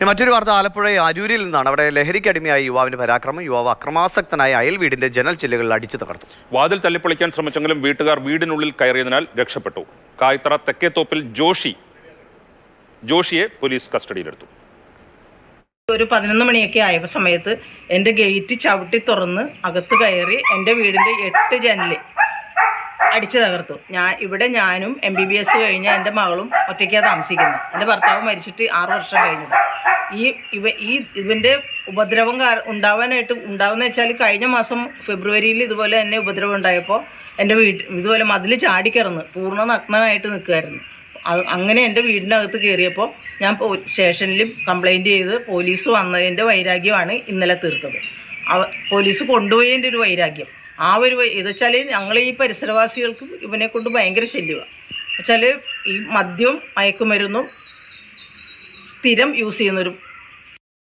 ഇനി മറ്റൊരു വാർത്ത ആലപ്പുഴ അരൂരിൽ നിന്നാണ്. അവിടെ ലഹരിക്കടിമയായ യുവാവിന്റെ പരാക്രമം. യുവാവ് അക്രമാസക്തനായ അയൽ വീടിന്റെ ജനൽ ചില്ലുകളിൽ അടിച്ചു തകർത്തു. വാതിൽ തല്ലിപ്പൊളിക്കാൻ ശ്രമിച്ചെങ്കിലും വീട്ടുകാർ വീടിനുള്ളിൽ കയറിയതിനാൽ രക്ഷപ്പെട്ടു. കായ്ത്തറ തെക്കേത്തോപ്പിൽ ജോഷി ജോഷിയെ പോലീസ് കസ്റ്റഡിയിലെടുത്തു. ഒരു പതിനൊന്ന് മണിയൊക്കെ ആയ സമയത്ത് എന്റെ ഗേറ്റ് ചവിട്ടി തുറന്ന് അകത്ത് കയറി എന്റെ വീടിന്റെ എട്ട് ജനൽ അടിച്ചു തകർത്തു. ഞാൻ ഇവിടെ ഞാനും എം ബി ബി എസ് കഴിഞ്ഞ എന്റെ മകളും ഒറ്റയ്ക്കാണ് താമസിക്കുന്നത്. എന്റെ ഭർത്താവ് മരിച്ചിട്ട് ആറു വർഷം കഴിഞ്ഞത്. ഈ ഇവ ഈ ഇവന്റെ ഉപദ്രവം ഉണ്ടാവാനായിട്ട് ഉണ്ടാവുന്ന വെച്ചാൽ കഴിഞ്ഞ മാസം ഫെബ്രുവരിയിൽ ഇതുപോലെ തന്നെ ഉപദ്രവം ഉണ്ടായപ്പോൾ എന്റെ വീട്ടിൽ ഇതുപോലെ മതിൽ ചാടിക്കിറന്ന് പൂർണ നഗ്നനായിട്ട് നിൽക്കുമായിരുന്നു അങ്ങനെ എന്റെ വീടിനകത്ത് കയറിയപ്പോൾ ഞാൻ സ്റ്റേഷനിൽ കംപ്ലൈന്റ് ചെയ്ത് പോലീസ് വന്നതിന്റെ വൈരാഗ്യമാണ് ഇന്നലെ തീർത്തത്. പോലീസ് കൊണ്ടുപോയതിന്റെ ഒരു വൈരാഗ്യം. ആ ഒരു ഇത് വെച്ചാൽ ഞങ്ങൾ ഈ പരിസരവാസികൾക്കും ഇവനെ കൊണ്ട് ഭയങ്കര ശല്യമാണ് വെച്ചാൽ ഈ മദ്യവും മയക്കുമരുന്നും സ്ഥിരം യൂസ് ചെയ്യുന്നൊരു